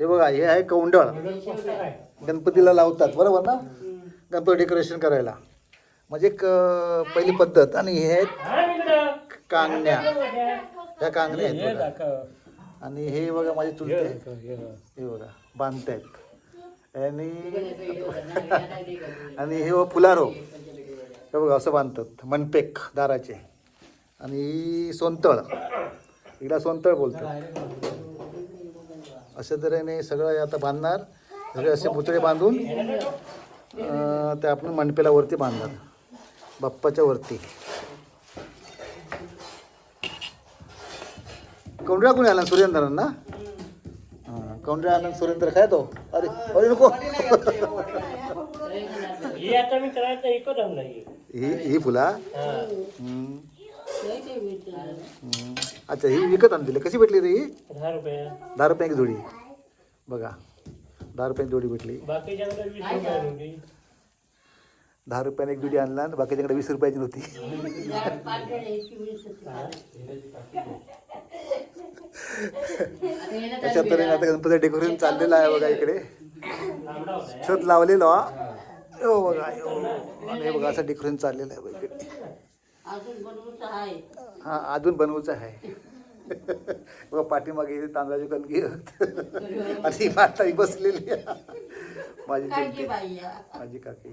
हे बघा हे आहे कौंडळ. गणपतीला लावतात बरोबर ना? गणपती डेकोरेशन करायला. म्हणजे अं, पहिली पद्धत आणि हे आहेत कांगण्या. ह्या कांगण्या आहेत बघा. आणि हे बघा माझे चुलते हे बघा बांधतायत आणि आणि हे बघा फुलारो. हे बघा असं बांधतात. मनपेक दाराचे. आणि सोनतळ. हिला सोनतळ बोलतात. अशा तऱ्हेने सगळं आता बांधणार. सगळे असे पुतळे बांधून ते आपण मंडपेला वरती बांधणार. बाप्पाच्या वरती. कौंडळा कोणी आला सुरेंद्रांना? हां आनंद सुरेंद्र काय तो? अरे अरे नको. हे फुला. अच्छा ही विकत आणलेली कशी भेटली रे ही? दहा रुपये. दहा रुपयाची जोडी. बघा दहा रुपयाची जोडी भेटली. दहा रुपयाने एक जोडी आणला आणि बाकीच्याकडे वीस रुपयाची नव्हती. अशा तऱ्हेने आता गणपती डेकोरेशन चाललेलं आहे बघा इकडे. छत लावलेलं हा. बघा हो. आणि हे बघा असं डेकोरेशन चाललेलं आहे बघा इकडे हा अजून बनवायचं आहे. बघा पाठीमागे तांदळाची कणकी आणि ही माता बसलेली आहे. माझी चुलती. माझी काकी.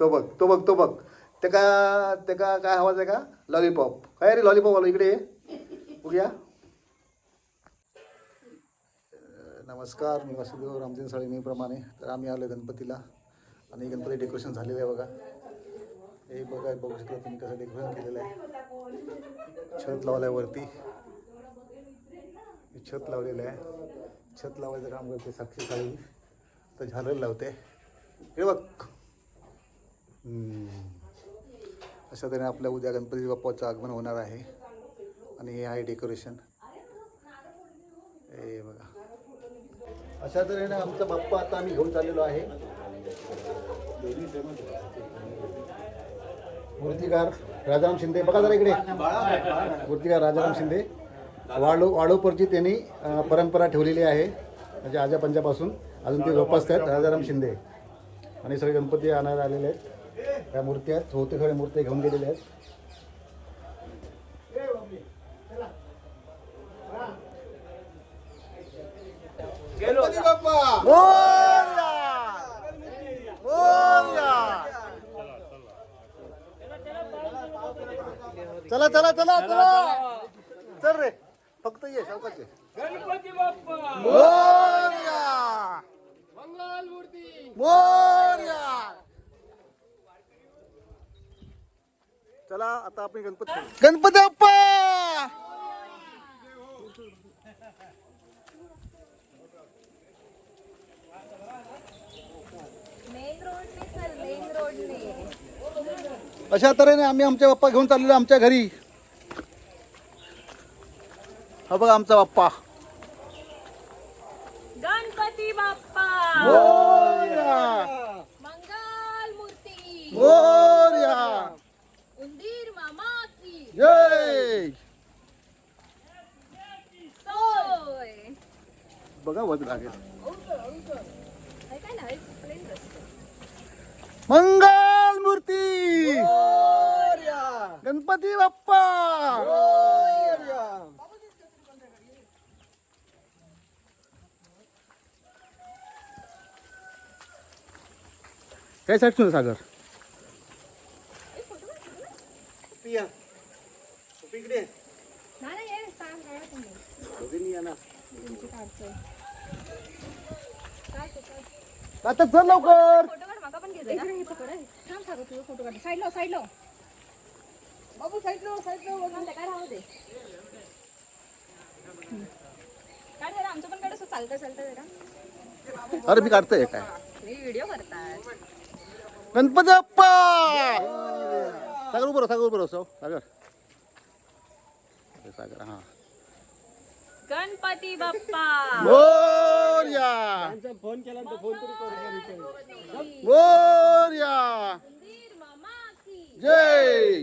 तो बघ तो बघ तो बघ. ते का ते का काय हवाच आहे का? लॉलीपॉप काय रे लॉलीपॉप आलो इकडे. बघूया नमस्कार मी वासुदेव साळे नेहमीप्रमाणे तर आम्ही आलो गणपतीला. आणि गणपती डेकोरेशन झालेलं आहे बघा. हे बघा बघू शकता तुम्ही कसं डेकोरेशन केलेलं आहे. छत लावलं आहे वरती छत लावलेलं आहे. छत लावायचं काम करते साक्षी साळी तर झालर लावते. हे बघ. अशा तऱ्हेने आपल्या उद्या गणपती बाप्पाचं आगमन होणार आहे. आणि हे आहे डेकोरेशन हे बघा. अशा तऱ्हेने आमचा बाप्पा आता आम्ही घेऊन चाललेलो आहे. मूर्तिकार राजाराम शिंदे. बघा जरा इकडे. मूर्तिकार राजाराम शिंदे. वाळू वाळोपरची त्यांनी परंपरा ठेवलेली आहे. म्हणजे आजा पंजापासून. अजून ते जोपासतात राजाराम शिंदे. आणि सगळे गणपती आणायला आलेले आहेत. त्या मूर्ती आहेत. होते सगळे मूर्ती घेऊन गेलेले आहेत गणपती बाप्पा चला चला चला चला चल. रे. फक्त ये सावकाश ये. गणपती बाप्पा. मोरया. मंगल मूर्ती. मोरया. चला आता आपण गणपती गणपती बाप्पा! मेन रोडने अशा तऱ्हेने आम्ही आमच्या बाप्पा घेऊन चाललेलो आमच्या घरी. हा बघा आमचा बाप्पा. गणपती बाप्पा. मंगल मूर्ती. उंदीर मामा की. सोय. बघा वज लागेल. काय मंगल मूर्ती गणपती बाप्पा काय साईड सुद्धा सागर नाही नाही ये, सांग काढा तुम्ही तुमची काढतोय काय ते, काय? आता चल लवकर फोटो काढ माका पण घेते ना हे पकड हे. थांब सागं तुझं फोटो काढ. साईड लो साईड लो. बाबू साईड साईड काय काय राहू दे. जरा पण काढ असं चालतं चालतं जरा. अरे मी काढतोय काय? मी व्हिडिओ करतात. गणपती बाप्पा सागर उभं राहा, सागर उभं राहा, सागर अरे सागर हा गणपती बाप्पा मोरया फोन केला तर फोन तरी करू मोरया उंदीर मामा की जय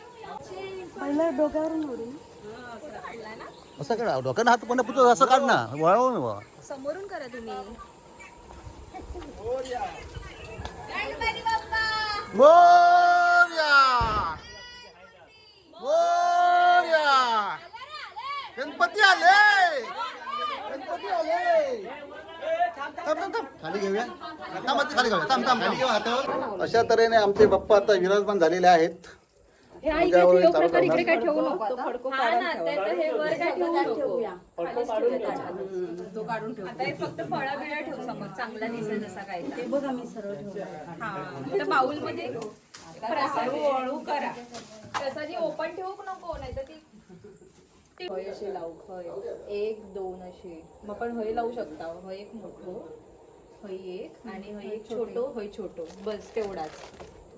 पहिलं डोक्यावरून उडून असं काढ डोक्यानं हात पण पुतो असं काढ ना. वळवून वा समोरून करा तुम्ही. गणपती बाप्पा मोरया मोरया गणपती आले गणपती आले थांब थांब थांब खाली घेऊया. थांब आता खाली घेऊया थांब थांब खाली घेऊया हातावर. अशा तऱ्हेने आमचे बाप्पा आता विराजमान झालेले आहेत. चालू काय ठेवू नको हा ना ते तर हे वर काय ठेवू. नको तो काढून ठेवू आता हे फक्त फळा बिळा ठेवू समोर. चांगला दिसेल जसा काय ते बघा मी सरळ ठेवू हा बाउलमध्ये प्रसाद वळू करा. प्रसादी ओपन ठेवू नको? नाही तर ती हय असे लावू हय. एक दोन असे. मग पण हय लावू शकता. हय एक मोठो हय एक आणि हय एक छोटो. हय छोटो. बस तेवढाच.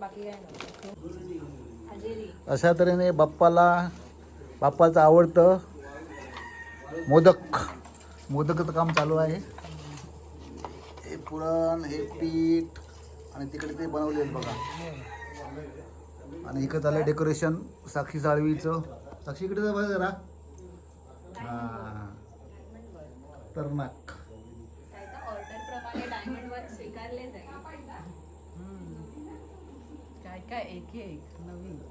बाकी काय नको हजेरी. अशा तऱ्हेने बाप्पाला बाप्पाचं आवडतं मोदक. मोदकाचं काम चालू आहे. हे पुरण हे पीठ आणि तिकडे ते बनवले बघा. आणि इकडे झालं डेकोरेशन साक्षी साळवीचं साक्षी इकडे जा बघा जरा. हां. तरनाक काय काय एक एक नवीन.